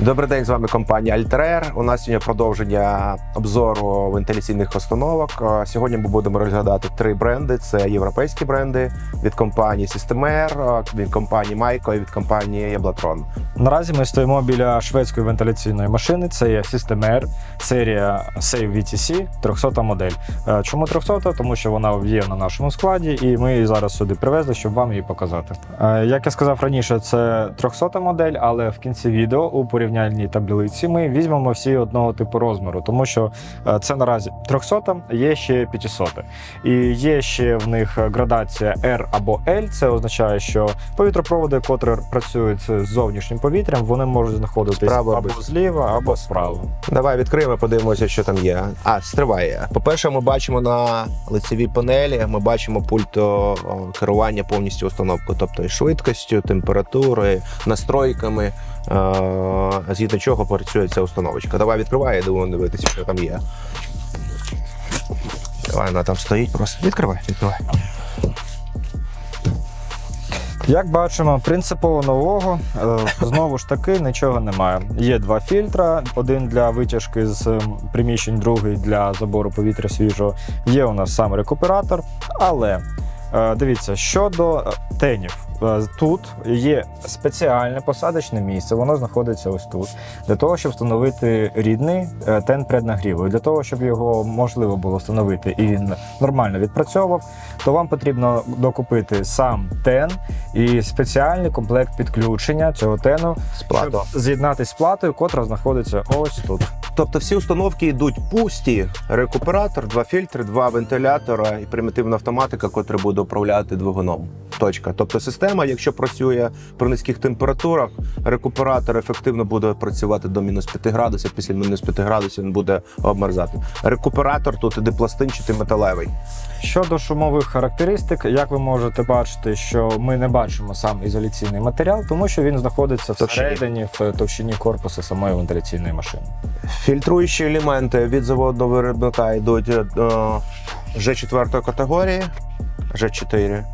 Добрий день, з вами компанія Альтерер. У нас сьогодні продовження обзору вентиляційних установок. Е, Сьогодні ми будемо розглядати три бренди: це європейські бренди від компанії Systemair, е, від компанії Майко і від компанії Яблатрон. Наразі ми стоїмо біля шведської вентиляційної машини. Це є Systemair, серія Save VTC 300 модель. Е, Чому 300? Тому що вона є на нашому складі, і ми її зараз сюди привезли, щоб вам її показати. Е, Як я сказав раніше, це 300 модель, але в кінці відео у порівняльній таблиці ми візьмемо всі одного типу розміру, тому що е, це наразі 300, є ще 500. І є ще в них градація R або L. Це означає, що повітропроводи, котрі працюють з зовнішнім повітрям, вони можуть знаходитись Справа або зліва, або справа. Давай відкриємо, подивимося, що там є. А, стриває. По-перше, ми бачимо на лицевій панелі, ми бачимо пульт о, о, керування повністю установкою, тобто і швидкістю, температурою, настройками, е- згідно чого працює ця установочка. Давай відкривай, я думаю, дивитися, що там є. Давай, вона там стоїть просто. Відкривай, відкривай. Як бачимо, принципово нового е, знову ж таки нічого немає. Є два фільтра: один для витяжки з приміщень, другий для забору повітря свіжого. Є у нас сам рекуператор, але е, дивіться, щодо е, тенів. Е, Тут є спеціальне посадочне місце, воно знаходиться ось тут, для того, щоб встановити рідний е, тен преднагріву. Для того, щоб його можливо було встановити і він нормально відпрацьовував, то вам потрібно докупити сам тен і спеціальний комплект підключення цього тену, щоб з'єднатися з платою, котра знаходиться ось тут. Тобто всі установки йдуть пусті. Рекуператор, два фільтри, два вентилятора і примітивна автоматика, котра буде управляти двигуном. Точка. Тобто система, якщо працює при низьких температурах, рекуператор ефективно буде працювати до мінус 5 градусів. Після мінус 5 градусів він буде обмерзати. Рекуператор тут іде пластинчатий металевий. Щодо шумових характеристик, як ви можете бачити, що ми не бачимо сам ізоляційний матеріал, тому що він знаходиться всередині в товщині корпусу самої вентиляційної машини. Фільтруючі елементи від заводного виробника йдуть е, G4 категорії, G4.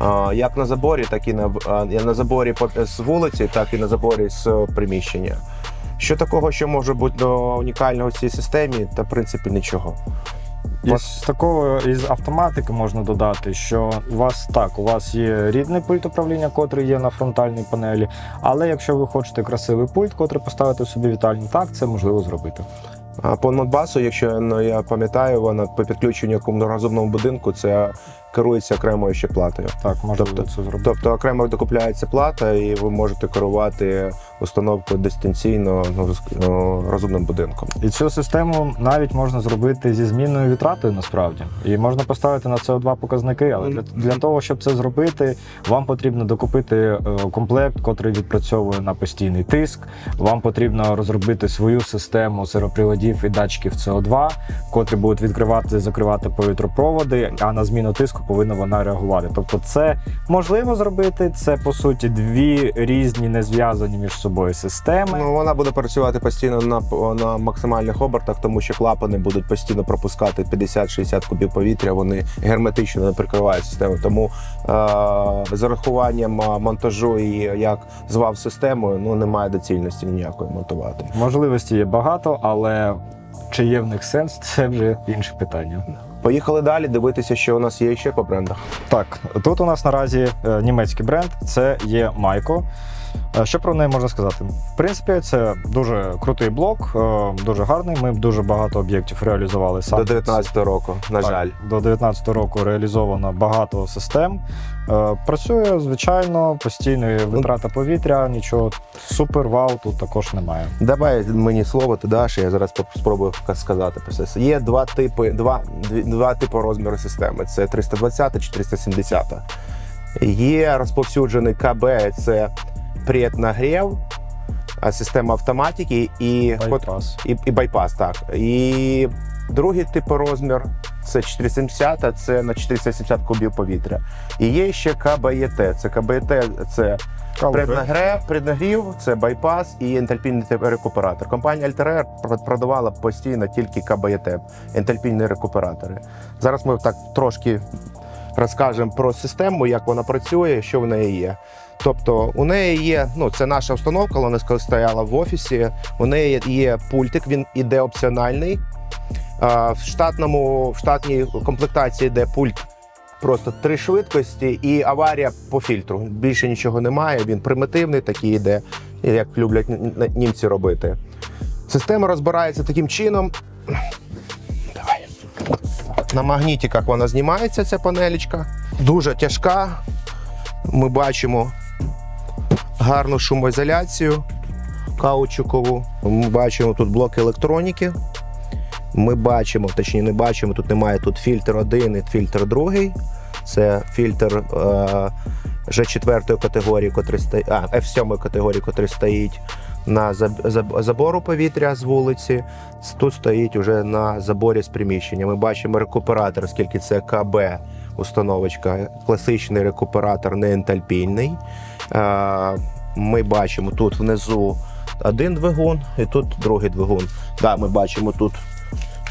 Е, Як на заборі, так і на, е, на заборі з вулиці, так і на заборі з приміщення. Що такого, що може бути ну, унікального в цій системі, та в принципі нічого. Із такого із автоматики можна додати, що у вас так, у вас є рідний пульт управління, котрий є на фронтальній панелі. Але якщо ви хочете красивий пульт, котрий поставити собі вітальні, так це можливо зробити. А по Нотбасу, якщо ну, я пам'ятаю, вона по підключенню якому розумному будинку це керується окремою ще платою. Так, можливо Тобто- це зробити. Тобто окремо докупляється плата, і ви можете керувати установкою дистанційно ну, ну, розумним будинком. І цю систему навіть можна зробити зі змінною вітратою насправді. І можна поставити на CO2 показники, але для, для того, щоб це зробити, вам потрібно докупити е, комплект, котрий відпрацьовує на постійний тиск. Вам потрібно розробити свою систему сироприводів і датчиків CO2, котрі будуть відкривати і закривати повітропроводи, а на зміну тиску повинна вона реагувати. Тобто, це можливо зробити. Це по суті дві різні незв'язані між собою системи. Ну вона буде працювати постійно на, на максимальних обертах, тому що клапани будуть постійно пропускати 50-60 кубів повітря. Вони герметично не прикривають систему. Тому е, з урахуванням е, монтажу і як звав системою, ну немає доцільності ніякої монтувати. Можливості є багато, але чи є в них сенс, це вже інше питання. Поїхали далі дивитися, що у нас є ще по брендах. Так, тут у нас наразі е, німецький бренд, це є Майко. Е, Що про неї можна сказати? В принципі, це дуже крутий блок, е, дуже гарний. Ми дуже багато об'єктів реалізували саме. До 19-го року, на Так, жаль. До 2019 року реалізовано багато систем. Е, Працює звичайно, постійно витрата повітря, нічого супер вау тут також немає. Давай мені слово, ти даш, я зараз спробую сказати про це. Є два типи, два, два типи розміру системи: це 320 чи 370. Є розповсюджений КБ, це преднагрів, а система автоматики і, Байпас. і, і байпас. Так. І другий тип розмір це 470, а це на 470 кубів повітря. І є ще КБЄТ. Це КБЄТ це Преднагрев, преднагрів, це байпас і ентальпійний рекуператор. Компанія Альтерер продавала постійно тільки КБЄТ, ентальпійні рекуператори. Зараз ми так трошки розкажемо про систему, як вона працює, що в неї є. Тобто, у неї є, ну це наша установка, вона стояла в офісі. У неї є пультик, він іде опціональний. В штатному в штатній комплектації йде пульт просто три швидкості і аварія по фільтру. Більше нічого немає. Він примітивний, такий йде, як люблять німці робити. Система розбирається таким чином. Давай. На магнітиках вона знімається, ця панелечка. Дуже тяжка. Ми бачимо гарну шумоізоляцію каучукову. Ми бачимо тут блок електроніки. Ми бачимо, точніше не бачимо, тут немає тут фільтр один і фільтр другий. Це фільтр е, G4 категорії, котрий стоїть, а, F7 категорії, котрий стоїть на заб- заб- забору повітря з вулиці. Тут стоїть уже на заборі з приміщення. Ми бачимо рекуператор, оскільки це КБ установочка, класичний рекуператор, не ентальпійний. Ми бачимо тут внизу один двигун і тут другий двигун. Да, ми бачимо тут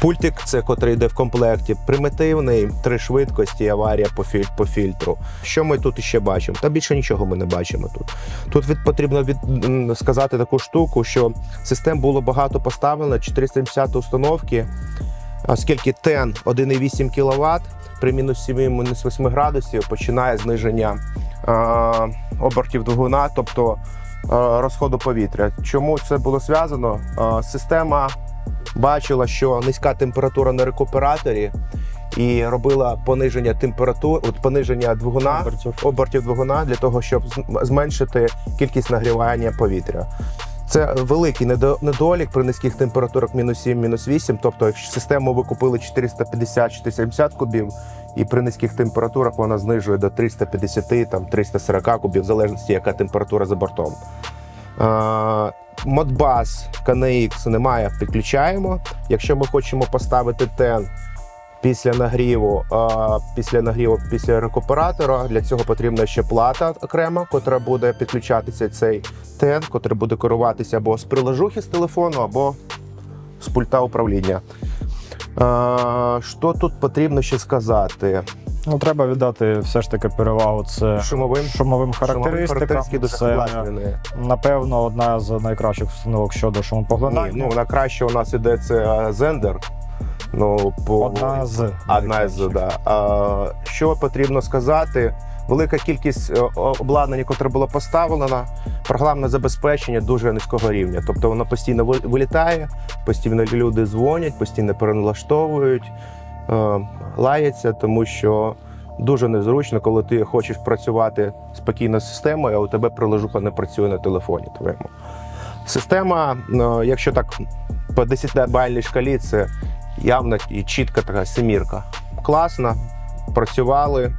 пультик, це котрий йде в комплекті, примітивний, три швидкості, аварія по, філь, по фільтру. Що ми тут ще бачимо? Та більше нічого ми не бачимо тут. Тут від, потрібно від, сказати таку штуку, що систем було багато поставлено, 470 установки, оскільки TEN 1,8 кВт при мінус 7, мінус 8 градусів починає зниження е, обертів двигуна, тобто е, розходу повітря. Чому це було зв'язано? Е, система бачила, що низька температура на рекуператорі і робила пониження температури, от пониження двигуна Обертів. обертів двигуна для того, щоб зменшити кількість нагрівання повітря. Це великий недолік при низьких температурах мінус 7, мінус 8. Тобто, якщо систему ви купили 450-470 кубів, і при низьких температурах вона знижує до 350, там 340 кубів, в залежності, яка температура за бортом. Модбас KNX немає, підключаємо. Якщо ми хочемо поставити тен після нагріву, після нагріву, після рекуператора, для цього потрібна ще плата окрема, котра буде підключатися цей тен, котрий буде керуватися або з приложухи з телефону, або з пульта управління. Що тут потрібно ще сказати? Ну, треба віддати все ж таки перевагу це Шумовим шумовим характеристикам. дуже Це, напевно, одна з найкращих установок щодо Ні, ну на краще у нас іде це Зендер. Ну, по... Одна з Одна з да. А, що потрібно сказати? Велика кількість е, обладнання, яке було поставлено, програмне забезпечення дуже низького рівня. Тобто воно постійно вилітає, постійно люди дзвонять, постійно переналаштовують, е, лаяться, тому що дуже незручно, коли ти хочеш працювати спокійно з системою, а у тебе приложуха не працює на телефоні твоєму. Система, е, якщо так по 10-бальній шкалі, це явно і чітка така семірка. Класно, працювали,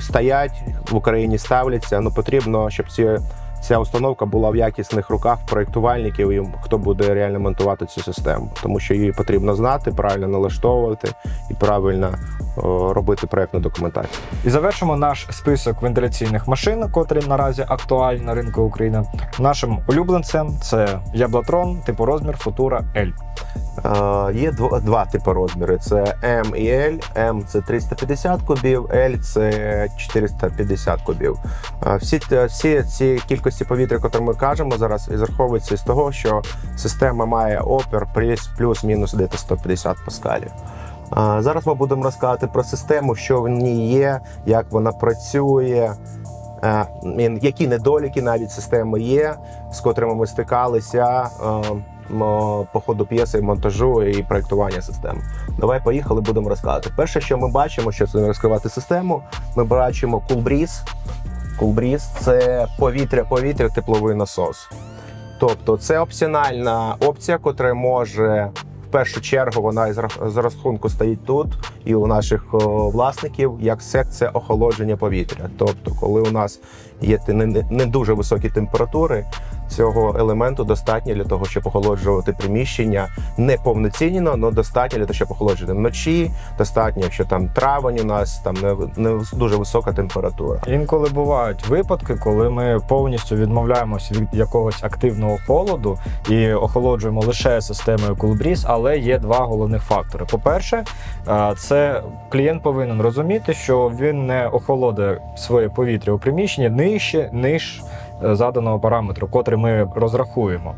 стоять в Україні, ставляться. Ну потрібно, щоб ці, ця установка була в якісних руках проєктувальників, і хто буде реально монтувати цю систему. Тому що її потрібно знати, правильно налаштовувати і правильно робити проєктну документацію. І завершимо наш список вентиляційних машин, котрі наразі актуальні на ринку України. Нашим улюбленцем це Яблатрон, типу розмір Futura L. Е, Є дво- два типи розміри: це М і L. М це 350 кубів, L це 450 кубів. Е, Всі, всі ці кількості повітря, які ми кажемо зараз, і зараховуються з того, що система має опір плюс- плюс-мінус десь 150 паскалів. Зараз ми будемо розказувати про систему, що в ній є, як вона працює. е, Які недоліки навіть системи є, з котрими ми стикалися е, по ходу п'єси, монтажу і проєктування системи. Давай поїхали, будемо розказувати. Перше, що ми бачимо, що це розкривати систему, ми бачимо кулбріз. Кулбріз це повітря-повітря, тепловий насос. Тобто це опціональна опція, котра може першу чергу вона з розрахунку стоїть тут, і у наших власників як секція охолодження повітря. Тобто, коли у нас є не- не дуже високі температури, цього елементу достатньо для того, щоб охолоджувати приміщення не повноцінно, але достатньо для того, щоб охолоджувати вночі. Достатньо, якщо там травень у нас там не, не дуже висока температура. Інколи бувають випадки, коли ми повністю відмовляємося від якогось активного холоду і охолоджуємо лише системою Coolbreeze, але є два головних фактори. По-перше, е, це клієнт повинен розуміти, що він не охолоде своє повітря у приміщенні нижче, ніж заданого параметру, котрий ми розрахуємо.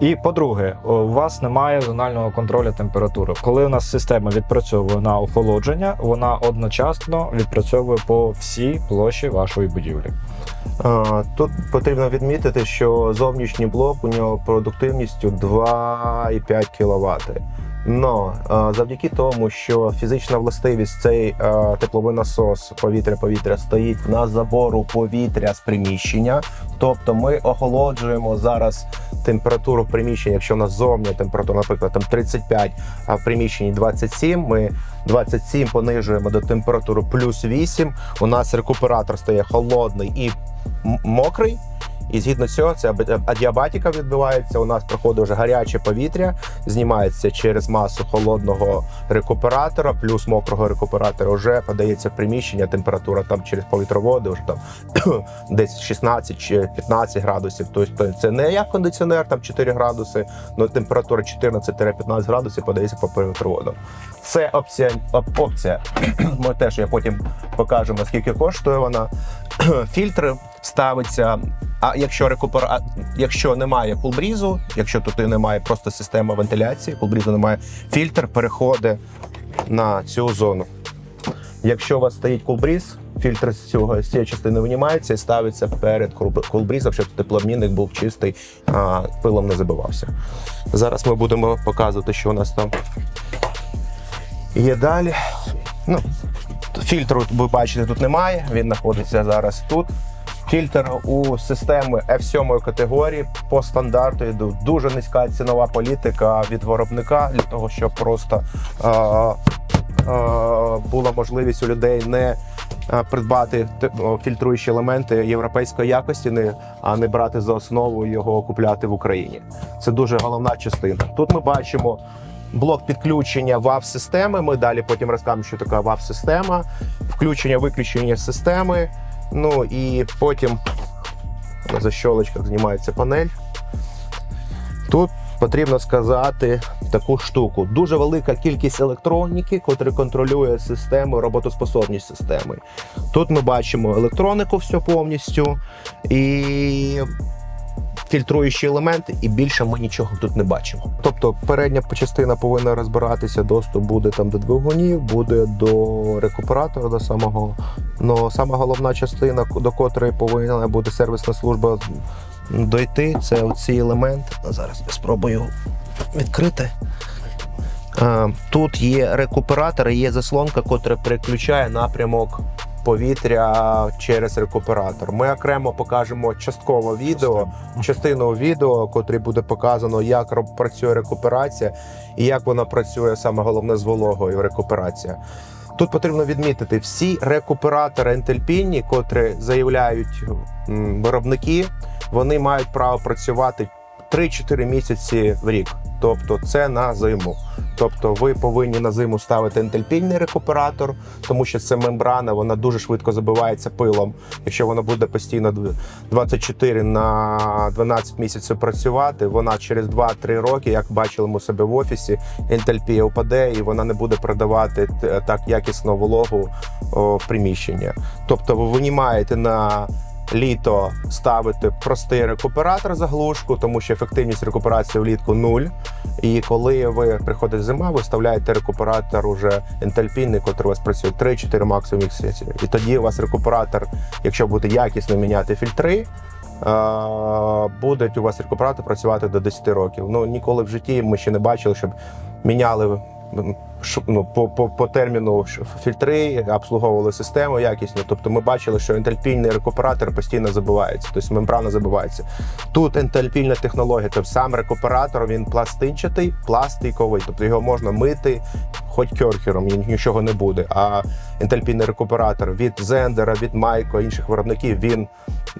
І по-друге, у вас немає зонального контролю температури. Коли у нас система відпрацьовує на охолодження, вона одночасно відпрацьовує по всій площі вашої будівлі. Тут потрібно відмітити, що зовнішній блок у нього продуктивністю 2,5 кВт. Но завдяки тому, що фізична властивість цей тепловий насос повітря-повітря стоїть на забору повітря з приміщення, тобто ми охолоджуємо зараз температуру в приміщенні. Якщо у нас зовні температура, наприклад, там 35, а в приміщенні 27, ми 27 понижуємо до температури плюс 8. У нас рекуператор стає холодний і мокрий. І згідно цього, це аб- адіабатика відбувається. У нас проходить вже гаряче повітря, знімається через масу холодного рекуператора, плюс мокрого рекуператора вже подається приміщення. Температура там через повітроводи вже там десь 16 чи 15 градусів. Тобто це не як кондиціонер, там 4 градуси, але температура 14-15 градусів подається по повітроводам. Це опція. опція. Ми теж я потім покажу, наскільки коштує вона. Фільтри ставиться. А якщо рекупера... якщо немає кулбрізу, якщо тут немає просто системи вентиляції, кулбрізу немає, фільтр переходить на цю зону. Якщо у вас стоїть кулбріз, фільтр з цього з цієї частини винімається і ставиться перед кулбрізом, щоб теплообмінник був чистий, а пилом не забивався. Зараз ми будемо показувати, що у нас там є далі. Ну, фільтру ви бачите, тут немає. Він знаходиться зараз тут. Фільтр у системи F7 категорії по стандарту йде дуже низька цінова політика від виробника для того, щоб просто е, е, була можливість у людей не е, придбати фільтруючі елементи європейської якості, не, а не брати за основу його купляти в Україні. Це дуже головна частина. Тут ми бачимо блок підключення WAV-системи. Ми далі потім розкажемо, що така WAV-система, включення виключення системи. Ну і потім на защолочках знімається панель. Тут потрібно сказати таку штуку. Дуже велика кількість електроніки, котра контролює систему, роботоспособність системи. Тут ми бачимо електронику всю повністю і фільтруючі елементи, і більше ми нічого тут не бачимо. Тобто передня частина повинна розбиратися, доступ буде там до двигунів, буде до рекуператора, до самого. Но сама головна частина, до котрої повинна бути сервісна служба дойти, це оці елементи. Зараз я спробую відкрити. Тут є рекуператор, є заслонка, котра переключає напрямок повітря через рекуператор. Ми окремо покажемо частково відео, частину відео, котрі буде показано, як працює рекуперація і як вона працює саме головне з вологою рекуперація. Тут потрібно відмітити всі рекуператори ентельпінні, котрі заявляють виробники, вони мають право працювати 3-4 місяці в рік. Тобто це на зиму. Тобто ви повинні на зиму ставити ентельпільний рекуператор, тому що це мембрана, вона дуже швидко забивається пилом. Якщо вона буде постійно 24 на 12 місяців працювати, вона через 2-3 роки, як бачили ми себе в офісі, ентальпія впаде і вона не буде продавати так якісно вологу в приміщення. Тобто ви винімаєте на літо ставити простий рекуператор заглушку, тому що ефективність рекуперації влітку нуль. І коли ви приходить зима, ви вставляєте рекуператор уже ентальпійний, який у вас працює 3-4 максимум місяці. І тоді у вас рекуператор, якщо буде якісно міняти фільтри. Буде у вас рекуператор працювати до 10 років. Ну ніколи в житті ми ще не бачили, щоб міняли ну, по, по, по терміну фільтри, обслуговували систему якісно. Тобто ми бачили, що ентальпійний рекуператор постійно забивається, тобто мембрана забивається. Тут ентальпільна технологія, тобто сам рекуператор він пластинчатий, пластиковий, тобто його можна мити, хоч керхером, нічого не буде. А ентальпійний рекуператор від Зендера, від Майко, інших виробників, він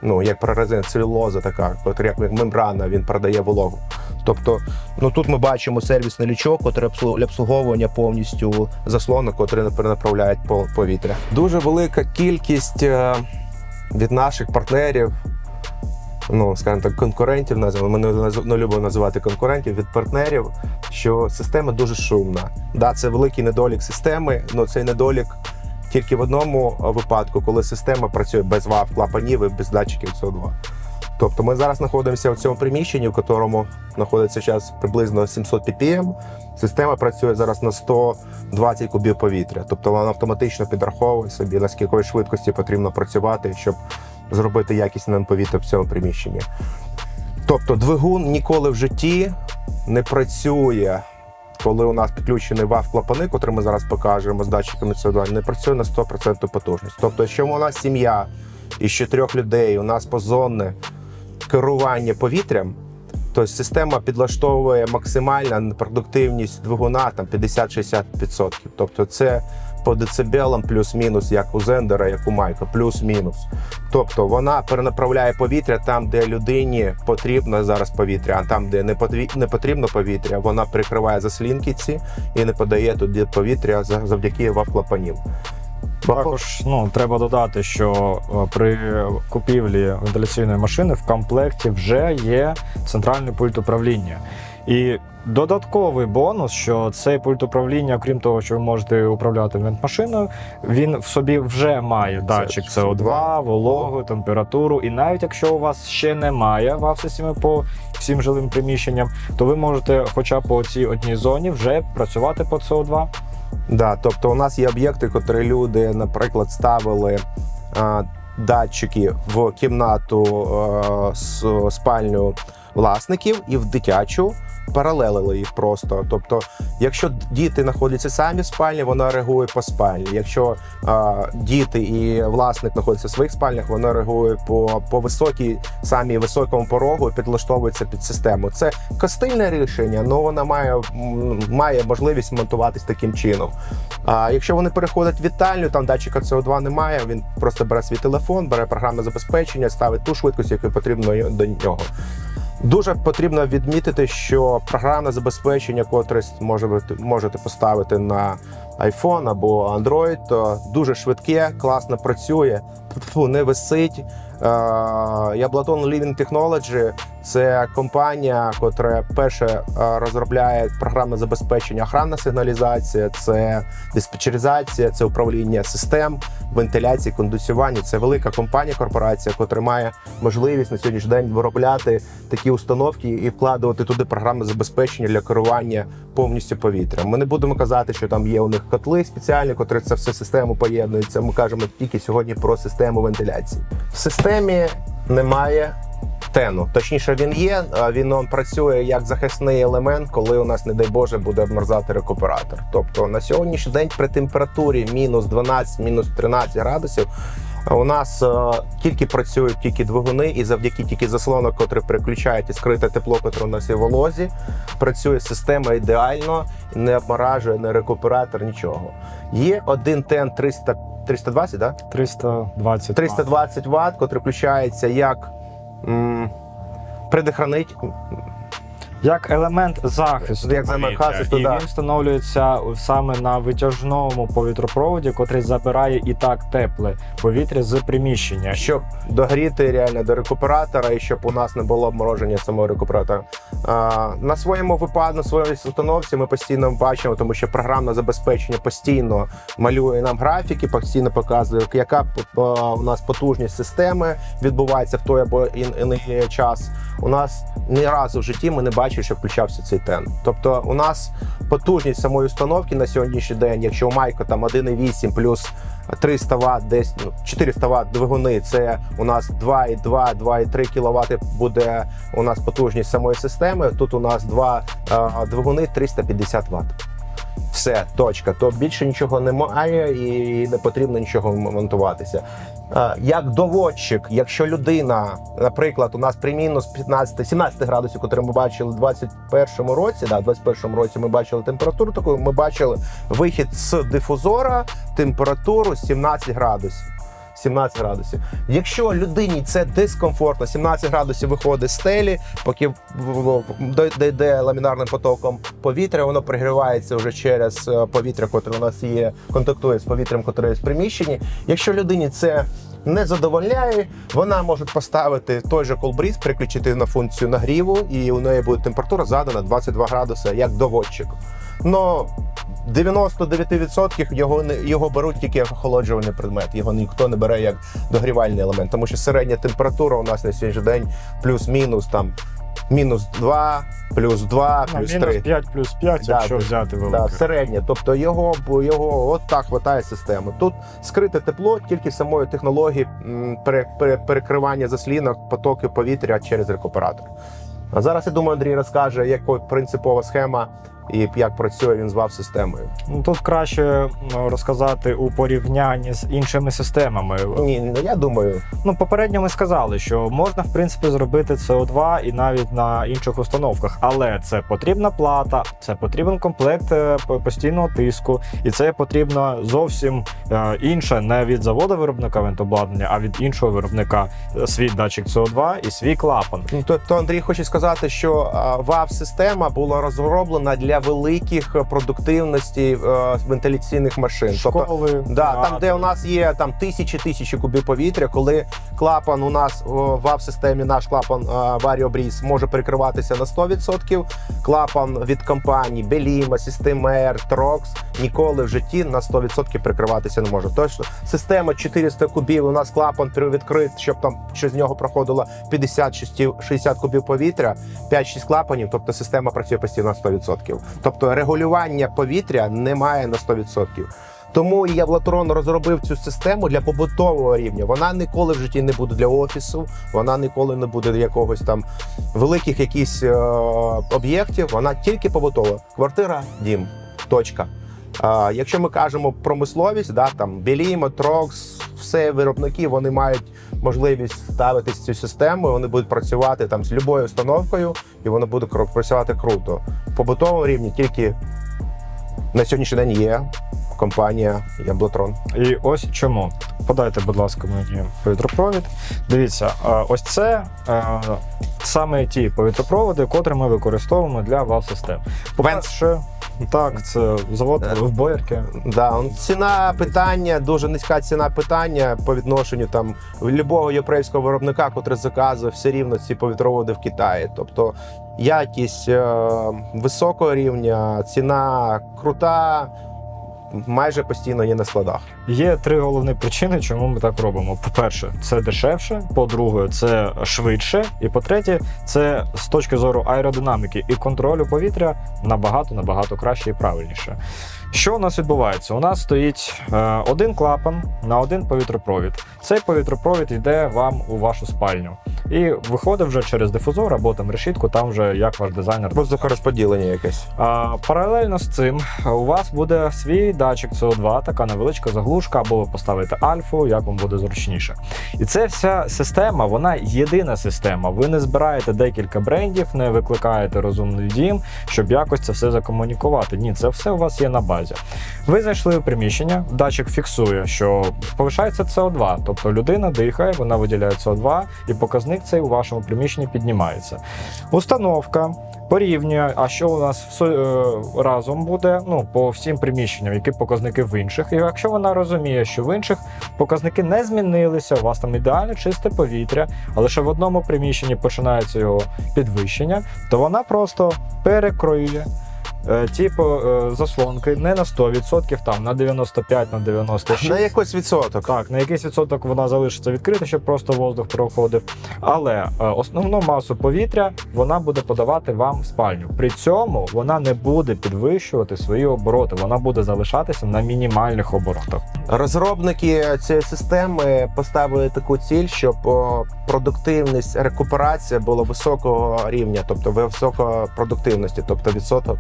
ну як прорезин, целюлоза така, як мембрана, він продає вологу. Тобто, ну тут ми бачимо сервісний лічок, для обслуговування повністю заслонок, який перенаправляють по- повітря. Дуже велика кількість е, від наших партнерів, ну скажімо так, конкурентів називаємо. Ми не, не любимо називати конкурентів від партнерів, що система дуже шумна. Да, це великий недолік системи, але цей недолік тільки в одному випадку, коли система працює без вав, клапанів і без датчиків СО2. Тобто ми зараз знаходимося в цьому приміщенні, в якому знаходиться зараз приблизно 700 ppm. Система працює зараз на 120 кубів повітря. Тобто вона автоматично підраховує собі, наскільки швидкості потрібно працювати, щоб зробити якісне повітря в цьому приміщенні. Тобто двигун ніколи в житті не працює, коли у нас підключений вав клапани, котрий ми зараз покажемо з датчиками CO2, не працює на 100% потужність. Тобто, якщо у нас сім'я із чотирьох людей, у нас позонне керування повітрям, то система підлаштовує максимальну продуктивність двигуна там 50-60%. Тобто це по децибелам плюс-мінус, як у Зендера, як у Майка, плюс-мінус. Тобто вона перенаправляє повітря там, де людині потрібно зараз повітря, а там, де не потрібно повітря, вона прикриває заслінки ці і не подає туди повітря за- завдяки вавклапанів. Також ну треба додати, що е, при купівлі вентиляційної машини в комплекті вже є центральний пульт управління. І додатковий бонус, що цей пульт управління, окрім того, що ви можете управляти вентмашиною, він в собі вже має датчик CO2, вологу, температуру. І навіть якщо у вас ще немає вав системи по всім жилим приміщенням, то ви можете, хоча б по цій одній зоні, вже працювати по CO2. Да, тобто у нас є об'єкти, котрі люди, наприклад, ставили датчики в кімнату з спальню власників і в дитячу. Паралелили їх просто. Тобто, якщо діти знаходяться самі в спальні, вона реагує по спальні. Якщо а, діти і власник знаходяться в своїх спальнях, вона реагує по, по високій, самій високому порогу і підлаштовується під систему. Це костильне рішення, але вона має, має можливість монтуватись таким чином. А якщо вони переходять в вітальню, там датчика CO2 немає, він просто бере свій телефон, бере програмне забезпечення, ставить ту швидкість, яку потрібно до нього. Дуже потрібно відмітити, що програмне забезпечення, котре можете поставити на iPhone або Android, то дуже швидке, класно працює, не висить. Яблатон Living Technology – це компанія, котра перше е, розробляє програмне забезпечення, охранна сигналізація, це диспетчеризація, це управління систем, вентиляції, кондиціювання. Це велика компанія, корпорація, котра має можливість на сьогоднішній день виробляти такі установки і вкладувати туди програмне забезпечення для керування повністю повітрям. Ми не будемо казати, що там є у них котли спеціальні, котрі це все систему поєднуються. Ми кажемо тільки сьогодні про систему вентиляції. В системі немає. Тену, точніше, він є. Він он працює як захисний елемент, коли у нас, не дай Боже, буде обмерзати рекуператор. Тобто на сьогоднішній день при температурі мінус 12, мінус 13 градусів. У нас е, тільки працюють тільки двигуни, і завдяки тільки заслонок, котрий переключають і скрите тепло, котре у нас є в волозі, працює система ідеально, не обморажує, не рекуператор, нічого. Є один тен 300, 320, да? 320 320 Вт, котрий включається як м, предохранить. Як елемент захисту, Як елемент захисту, і да. він встановлюється саме на витяжному повітропроводі, котрий забирає і так тепле повітря з приміщення. щоб догріти реально до рекуператора і щоб у нас не було обмороження самого рекуператора. А, на своєму випадку, на своїй установці ми постійно бачимо, тому що програмне забезпечення постійно малює нам графіки, постійно показує, яка а, у нас потужність системи відбувається в той або ін- час. У нас ні разу в житті ми не бачили, що включався цей тен. Тобто, у нас потужність самої установки на сьогоднішній день, якщо у Майко там 1,8 плюс 300 Вт, десь ну, 400 Вт двигуни, це у нас 2,2, 2,3 кВт буде у нас потужність самої системи. Тут у нас два е, двигуни 350 Вт. Все, точка. То більше нічого немає і не потрібно нічого монтуватися. Як доводчик, якщо людина, наприклад, у нас при мінус 15, 17 градусів, котрі ми бачили в 21 році, да, в 21 році ми бачили температуру таку, ми бачили вихід з дифузора, температуру 17 градусів. 17 градусів. Якщо людині це дискомфортно, 17 градусів виходить з стелі, поки в- в- в- до- йде ламінарним потоком повітря, воно пригрівається вже через е, повітря, котре у нас є, контактує з повітрям, котре є в приміщенні. Якщо людині це не задовольняє, вона може поставити той же колбріз, переключити на функцію нагріву, і у неї буде температура задана 22 градуси, як доводчик. Но 99% його не його беруть тільки як охолоджувальний предмет. Його ніхто не бере як догрівальний елемент, тому що середня температура у нас на сьогоднішній день плюс-мінус там мінус 2, плюс 2, Ну, плюс мінус 3. 5 плюс 5, Да, якщо взяти Да, середнє. Тобто його, його от так хватає системи. Тут скрите тепло тільки самої технології перекривання заслінок, потоки повітря через рекуператор. А зараз я думаю, Андрій розкаже, яка принципова схема і як працює він з вав системою. Ну, Тут краще розказати у порівнянні з іншими системами. Ні, ну я думаю, Ну, попередньо ми сказали, що можна в принципі зробити CO2 і навіть на інших установках, але це потрібна плата, це потрібен комплект е, постійного тиску, і це потрібно зовсім е, інше, не від заводу виробника винтобладнання, а від іншого виробника е, свій датчик CO2 і свій клапан. Ну, то, то Андрій хоче сказати, що вав система була розроблена для великих е, продуктивності е, вентиляційних машин. Тобто Школи, Да, там, де у нас є там тисячі тисячі кубів повітря, коли клапан у нас в ВАВ-системі, наш клапан Варіобріз може перекриватися на 100%. Клапан від компаній Беліма, Системер, Трокс ніколи в житті на 100% перекриватися не може. Точно система 400 кубів. У нас клапан відкрит, щоб там що з нього проходило 50-60 кубів повітря, 5-6 клапанів. Тобто система працює постійно на 100%. Тобто регулювання повітря немає на 100%. Тому і розробив цю систему для побутового рівня. Вона ніколи в житті не буде для офісу, вона ніколи не буде для якогось там великих якісь е, об'єктів. Вона тільки побутова. Квартира, дім. Точка. А, якщо ми кажемо промисловість, да, там Белімо, Трокс, все виробники вони мають можливість ставити цю систему. Вони будуть працювати там з любою установкою, і будуть кру- працювати круто. В побутовому рівні тільки на сьогоднішній день є компанія Яблотрон. І ось чому. Подайте, будь ласка, мені повітропровід. Дивіться, е, ось це е, саме ті повітропроводи, котрі ми використовуємо для вал-систем. По-перше, так, це завод в Боярке. Да, он- ціна питання, дуже низька ціна питання по відношенню там любого європейського виробника, котрий заказує все рівно ці повітроводи в Китаї. Тобто якість е, високого рівня, ціна крута, майже постійно є на складах. Є три головні причини, чому ми так робимо. По-перше, це дешевше. По-друге, це швидше. І по-третє, це з точки зору аеродинаміки і контролю повітря набагато набагато краще і правильніше. Що у нас відбувається? У нас стоїть е, один клапан на один повітропровід. Цей повітропровід йде вам у вашу спальню і виходить вже через дифузор або там решітку, там вже як ваш дизайнер Воздухорозподілення якесь. а, паралельно з цим у вас буде свій датчик CO2, така невеличка заглушка, або ви поставите альфу, як вам буде зручніше. І це вся система, вона єдина система. Ви не збираєте декілька брендів, не викликаєте розумний дім, щоб якось це все закомунікувати. Ні, це все у вас є на базі. Ви зайшли в приміщення, датчик фіксує, що повишається СО2, тобто людина дихає, вона виділяє СО2, і показник цей у вашому приміщенні піднімається. Установка порівнює, а що у нас е, разом буде ну, по всім приміщенням, які показники в інших. І якщо вона розуміє, що в інших показники не змінилися, у вас там ідеально чисте повітря, а лише в одному приміщенні починається його підвищення, то вона просто перекроює. Е, Ті по- е, заслонки не на 100%, там на 95, на 96. На якийсь відсоток. Так, на якийсь відсоток вона залишиться відкрита, щоб просто воздух проходив. Але е, основну масу повітря вона буде подавати вам в спальню. При цьому вона не буде підвищувати свої обороти, вона буде залишатися на мінімальних оборотах. Розробники цієї системи поставили таку ціль, щоб продуктивність рекуперація була високого рівня, тобто високої продуктивності, тобто відсоток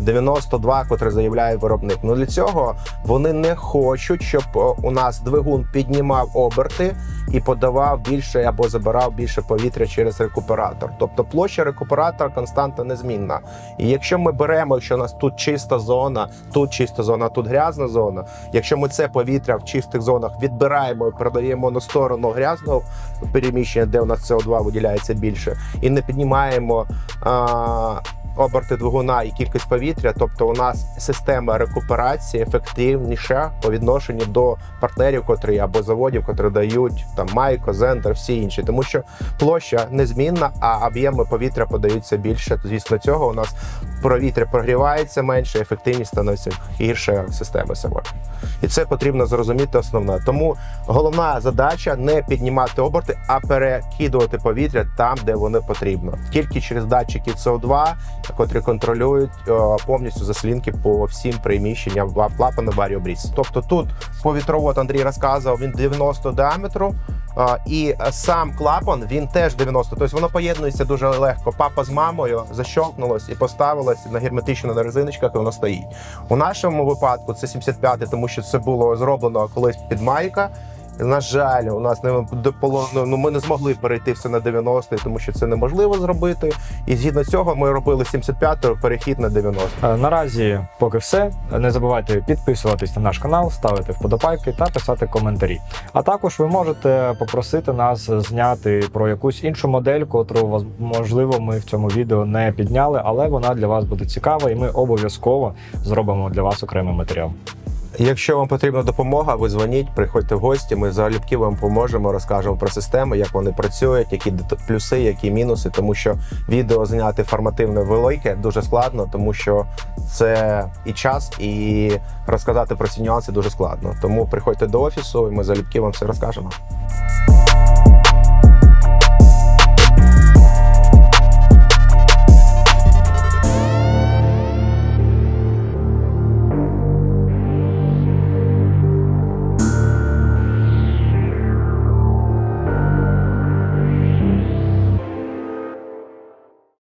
92, котре заявляє виробник. Ну для цього вони не хочуть, щоб у нас двигун піднімав оберти і подавав більше або забирав більше повітря через рекуператор. Тобто площа рекуператора константа незмінна. І якщо ми беремо, якщо у нас тут чиста зона, тут чиста зона, тут грязна зона. Якщо ми це повітря в чистих зонах відбираємо і передаємо на сторону грязного переміщення, де у нас СО2 виділяється більше, і не піднімаємо. А, Оберти двигуна і кількість повітря, тобто у нас система рекуперації ефективніша по відношенню до партнерів, котрі або заводів, котрі дають там Майко, Зендер, всі інші, тому що площа незмінна, а об'єми повітря подаються більше. Звісно, цього у нас повітря прогрівається менше, ефективність становиться гірше системи сама. І це потрібно зрозуміти основне. Тому головна задача не піднімати оберти, а перекидувати повітря там, де воно потрібно. Тільки через датчики СО2, котрі контролюють о, повністю заслінки по всім приміщенням в клапану баріобріз. Тобто тут повітровод Андрій розказував, він 90 діаметру. І сам клапан він теж 90, тобто воно поєднується дуже легко. Папа з мамою защолкнулось і поставилось на герметично на резиночках, і воно стоїть. У нашому випадку це 75, тому що це було зроблено колись під майка. На жаль, у нас не ну, ми не змогли перейти все на 90, тому що це неможливо зробити. І згідно цього ми робили 75 перехід на 90. Е, Наразі поки все. Не забувайте підписуватись на наш канал, ставити вподобайки та писати коментарі. А також ви можете попросити нас зняти про якусь іншу модель, котру вас можливо ми в цьому відео не підняли, але вона для вас буде цікава, і ми обов'язково зробимо для вас окремий матеріал. Якщо вам потрібна допомога, ви дзвоніть, приходьте в гості. Ми залюбки вам поможемо, розкажемо про системи, як вони працюють, які плюси, які мінуси. Тому що відео зняти формативне велике дуже складно, тому що це і час, і розказати про ці нюанси дуже складно. Тому приходьте до офісу, і ми залюбки вам все розкажемо.